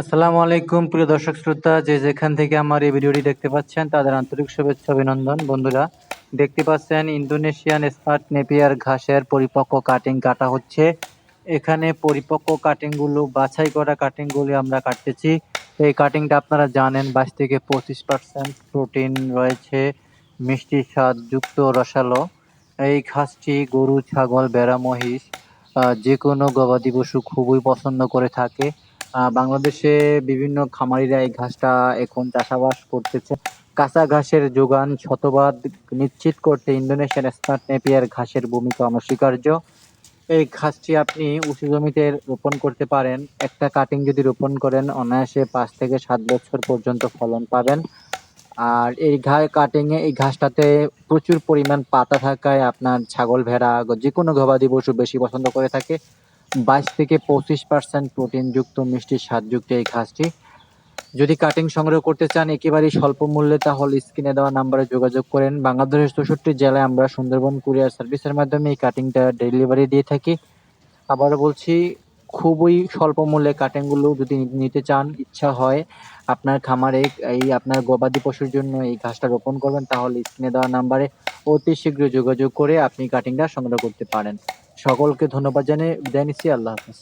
আসসালামু আলাইকুম, প্রিয় দর্শক শ্রোতা। যে যেখান থেকে আমার এই ভিডিওটি দেখতে পাচ্ছেন, তাদের আন্তরিক শুভেচ্ছা, অভিনন্দন। বন্ধুরা, দেখতে পাচ্ছেন, ইন্দোনেশিয়ান স্মার্ট নেপিয়ার ঘাসের পরিপক্ক কাটিং কাটা হচ্ছে। এখানে পরিপক্ক কাটিংগুলো বাছাই করা কাটিংগুলি আমরা কাটতেছি। এই কাটিংটা আপনারা জানেন, বাইশ থেকে পঁচিশ পার্সেন্ট প্রোটিন রয়েছে, মিষ্টি স্বাদ যুক্ত রসালো। এই ঘাসটি গরু, ছাগল, বেড়া, মহিষ যে কোনো গবাদি পশু খুবই পছন্দ করে থাকে। বাংলাদেশে বিভিন্ন খামারিরা এই ঘাসটা এখন চাষাবাদ করতেছে। কাঁচা ঘাসের যোগান শতভাগ নিশ্চিত করতে ইন্দোনেশিয়ান স্মার্ট নেপিয়ার ঘাসের ভূমিকা অনস্বীকার্য। এই ঘাসটি আপনি উঁচু জমিতে রোপণ করতে পারেন। একটা কাটিং যদি রোপণ করেন, অনায়াসে পাঁচ থেকে সাত বছর পর্যন্ত ফলন পাবেন। আর এই ঘা, কাটিংয়ে, এই ঘাসটাতে প্রচুর পরিমাণ পাতা থাকায় আপনার ছাগল, ভেড়া, যে কোনো গবাদি পশু বেশি পছন্দ করে থাকে। বাইশ থেকে পঁচিশ পার্সেন্ট প্রোটিনযুক্ত মিষ্টি স্বাদযুক্ত এই ঘাসটি। যদি কাটিং সংগ্রহ করতে চান, একেবারেই স্বল্প মূল্যে, তাহলে স্ক্রিনে দেওয়া নাম্বারে যোগাযোগ করেন। বাংলাদেশের চৌষট্টি জেলায় আমরা সুন্দরবন কুরিয়ার সার্ভিসের মাধ্যমে এই কাটিংটা ডেলিভারি দিয়ে থাকি। আবার বলছি, খুবই স্বল্প মূল্যে কাটিংগুলো যদি নিতে চান, ইচ্ছা হয় আপনার খামারে এই আপনার গবাদি পশুর জন্য এই ঘাসটা রোপণ করবেন, তাহলে স্ক্রিনে দেওয়া নাম্বারে অতি শীঘ্র যোগাযোগ করে আপনি কাটিংটা সংগ্রহ করতে পারেন। সকলকে ধন্যবাদ জানিয়ে নিচ্ছি আল্লাহ হাফিজ।